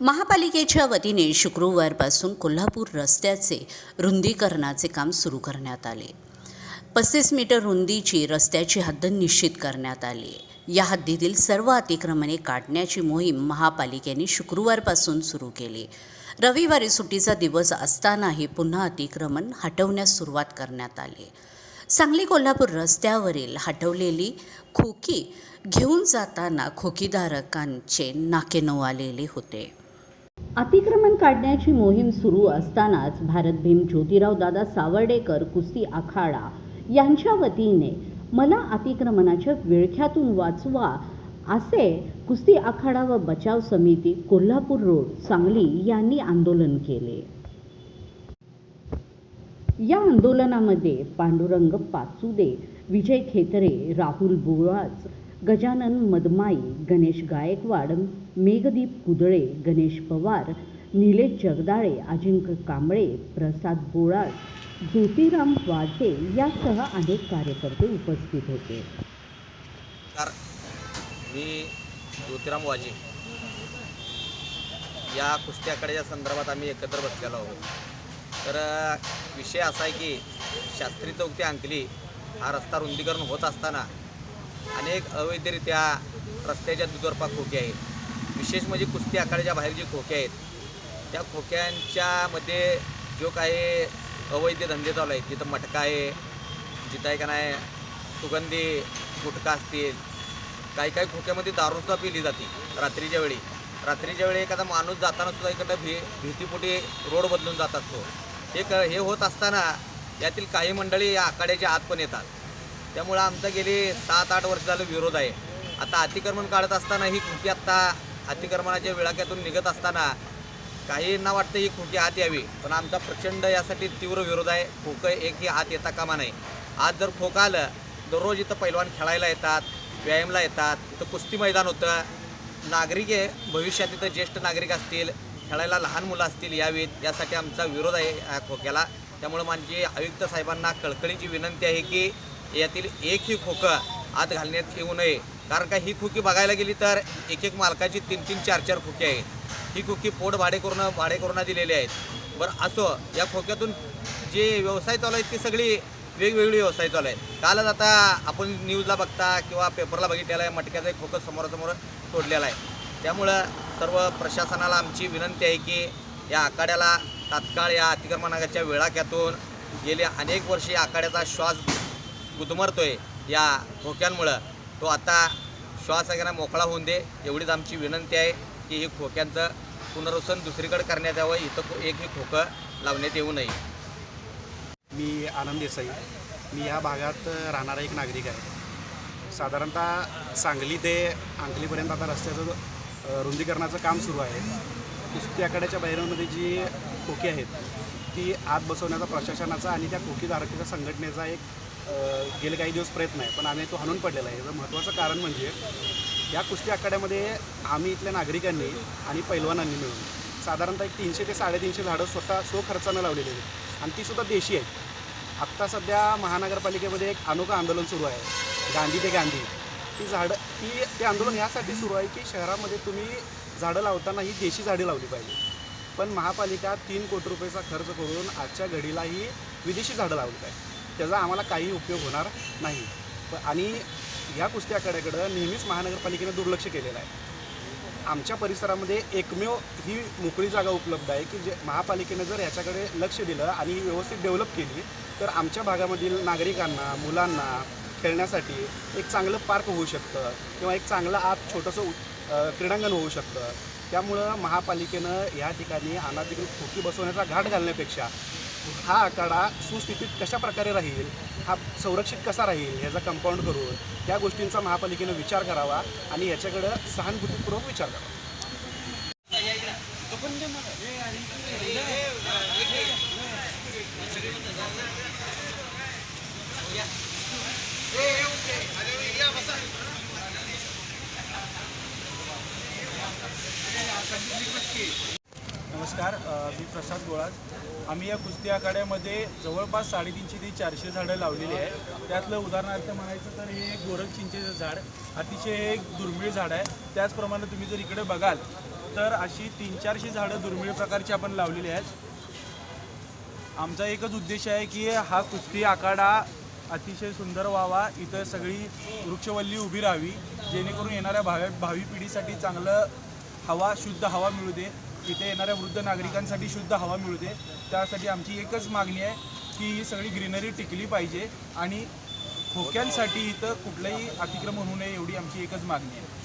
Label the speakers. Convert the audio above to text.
Speaker 1: महापालिकेच्या वतीने शुक्रवारपासून कोल्हापूर रस्त्याचे रुंदीकरणाचे काम सुरू करण्यात आले. पस्तीस मीटर रुंदीची रस्त्याची हद्द निश्चित करण्यात आली. या हद्दीतील सर्व अतिक्रमणे काढण्याची मोहीम महापालिकेने शुक्रवारपासून सुरू केली. रविवारी सुट्टीचा दिवस असतानाही पुन्हा अतिक्रमण हटवण्यास सुरुवात करण्यात आली. सांगली कोल्हापूर रस्त्यावरील हटवलेली खोकी घेऊन जाताना खोकीधारकांचे नाके नऊ होते. अतिक्रमण काढण्याची मोहीम सुरू असतानाच भारत भीम ज्योतिराव दादा सावर्डेकर कुस्ती आखाडा यांच्या वतीने मला अतिक्रमणाच्या विळख्यातून वाचवा असे कुस्ती आखाडा व बचाव समिती कोल्हापूर रोड सांगली यांनी आंदोलन केले. या आंदोलनामध्ये पांडुरंग पाचुदे विजय खेतरे राहुल बुळाज गजानन मदमाई गणेश गायकवाड मेघदीप कुदळे गणेश पवार निलेश जगदाळे अजिंक्य कांबळे प्रसाद बोराळ ज्योतिराम वाजे यासह अनेक कार्यकर्ते उपस्थित होते.
Speaker 2: मी ज्योतिराम वाजे या कुस्त्याकडेच्या संदर्भात आम्ही एकत्र बसलेलो आहोत. तर विषय असा आहे की शास्त्री चौक ते अंकली हा रस्ता रुंदीकरण होत असताना अनेक अवैधरित्या रस्त्याच्या दुतर्फा खोके आहेत. विशेष म्हणजे कुस्ती आखाड्याच्या बाहेर जे खोके आहेत त्या खोक्यांच्यामध्ये जो काही अवैध धंदे चालू आहेत तिथं मटका आहे जिथं आहे का नाही सुगंधी गुटखा असतील काही काही खोक्यामध्ये दारूसुद्धा पिली जाते रात्रीच्या वेळी. रात्रीच्या वेळी एखादा माणूस जाताना सुद्धा इकडं भी भीतीपोटी रोड बदलून जात असतो. हे क हे होत असताना यातील काही मंडळी या आखाड्याच्या आत पण येतात. त्यामुळं आमचा गेली सात आठ वर्ष झालं विरोध आहे. आता अतिक्रमण काढत असताना ही खोकी आत्ता अतिक्रमणाच्या विळाक्यातून निघत असताना काहींना वाटतं ही खोकी आत यावी पण आमचा प्रचंड यासाठी तीव्र विरोध आहे. खोकं एकही आत येता कामा नाही आज जर खोकं आलं दररोज इथं पैलवान खेळायला येतात व्यायामला येतात इथं कुस्ती मैदान होतं. नागरिक आहे भविष्यात इथं ज्येष्ठ नागरिक असतील खेळायला लहान मुलं असतील यावीत यासाठी आमचा विरोध आहे या खोक्याला. त्यामुळं माझी आयुक्त साहेबांना कळकळीची विनंती आहे की यातील एकही खोकं आत घालण्यात येऊ नये. कारण का ही खोकी बघायला गेली तर एक एक मालकाची तीन तीन चार चार खोकी आहेत. ही खोकी पोट भाडे करून भाडे करून दिलेली आहेत. बरं असो या खोक्यातून जे व्यवसाय चालू आहेत ती सगळी वेगवेगळी व्यवसाय चालू आहेत. कालच आता आपण न्यूजला बघता किंवा पेपरला बघितलेलं आहे मटक्याचं एक खोकं समोरासमोर तोडलेला आहे. त्यामुळं सर्व प्रशासनाला आमची विनंती आहे की या आखाड्याला तात्काळ या अतिक्रमणाच्या वेळाक्यातून गेले अनेक वर्षे आखाड्याचा श्वास गुदमरतोय या खोक्यांमुळं. तो आता श्वास वगैरे मोकळा होऊन दे. एवढीच आमची विनंती आहे की हे खोक्यांचं पुनर्वसन दुसरीकडे करण्यात यावं. इथं एक एकही खोकं लावण्यात येऊ नये.
Speaker 3: मी आनंद देसाई. मी ह्या भागात राहणारा एक नागरिक आहे. साधारणतः सांगली ते अंकलीपर्यंत आता रस्त्याचं रुंदीकरणाचं काम सुरू आहे. कुस्ती आखाड्याच्या बाहेरमध्ये जी खोकी आहेत ती आत बसवण्याचा प्रशासनाचा आणि त्या खोकीधारकाच्या संघटनेचा एक गेले काही दिवस प्रयत्न आहे पण आम्ही तो हाणून पडलेला आहे. याचं महत्त्वाचं कारण म्हणजे या कुस्ती आखाड्यामध्ये आम्ही इथल्या नागरिकांनी आणि पैलवानांनी मिळून साधारणतः एक तीनशे ते साडेतीनशे झाडं स्वतः सो खर्चानं लावलेली आहेत. आणि तीसुद्धा देशी आहेत. आत्ता सध्या महानगरपालिकेमध्ये एक अनोखं आंदोलन सुरू आहे. गांधी ते गांधी. ती झाडं ती ते आंदोलन यासाठी सुरू आहे की शहरामध्ये तुम्ही झाडं लावताना ही देशी झाडे लावली पाहिजे. पण महापालिका तीन कोटी रुपयेचा खर्च करून आजच्या घडीला ही विदेशी झाडं लावली आहे त्याचा आम्हाला काही उपयोग होणार नाही. आणि या कुस्ती आखाड्याकडं नेहमीच महानगरपालिकेनं दुर्लक्ष केलेलं आहे. आमच्या परिसरामध्ये एकमेव ही मोकळी जागा उपलब्ध आहे की जे महापालिकेनं जर याच्याकडे लक्ष दिलं आणि ही व्यवस्थित डेव्हलप केली तर आमच्या भागामधील नागरिकांना मुलांना खेळण्यासाठी एक चांगलं पार्क होऊ शकतं किंवा एक चांगलं आत छोटंसं क्रीडांगण होऊ शकतं. त्यामुळं महापालिकेनं या ठिकाणी अनाधिकृत खोकी बसवण्याचा घाट घालण्यापेक्षा हा आखाडा सुस्थितीत कशा प्रकारे राहील हा संरक्षित कसा राहील ह्याचा कंपाऊंड करून त्या गोष्टींचा महापालिकेनं विचार करावा आणि याच्याकडं सहानुभूतीपूर्वक विचार करावा.
Speaker 4: नमस्कार मी प्रसाद गोळाज. आम्ही या कुस्ती आखाड्यामध्ये जवळपास साडेतीनशे ते चारशे झाडं लावलेली आहे त्यातलं उदाहरणार्थ म्हणायचं तर हे एक गोरख चिंचेचं झाड अतिशय हे एक दुर्मिळ झाड आहे. त्याचप्रमाणे तुम्ही जर इकडे बघाल तर अशी तीन चारशे झाडं दुर्मिळ प्रकारची आपण लावलेली आहेत. आमचा एकच उद्देश आहे की हा कुस्ती आखाडा अतिशय सुंदर व्हावा. इथं सगळी वृक्षवल्ली उभी राहावी जेणेकरून येणाऱ्या भाव्या भावी पिढीसाठी चांगलं हवा शुद्ध हवा मिळू दे. इथे येणाऱ्या वृद्ध नागरिकांसाठी शुद्ध हवा मिळते त्यासाठी आमची एकच मागणी आहे की ही सगळी ग्रीनरी टिकली पाहिजे आणि खोक्यांसाठी इथं कुठलंही अतिक्रमण होऊ नये एवढी आमची एकच मागणी आहे.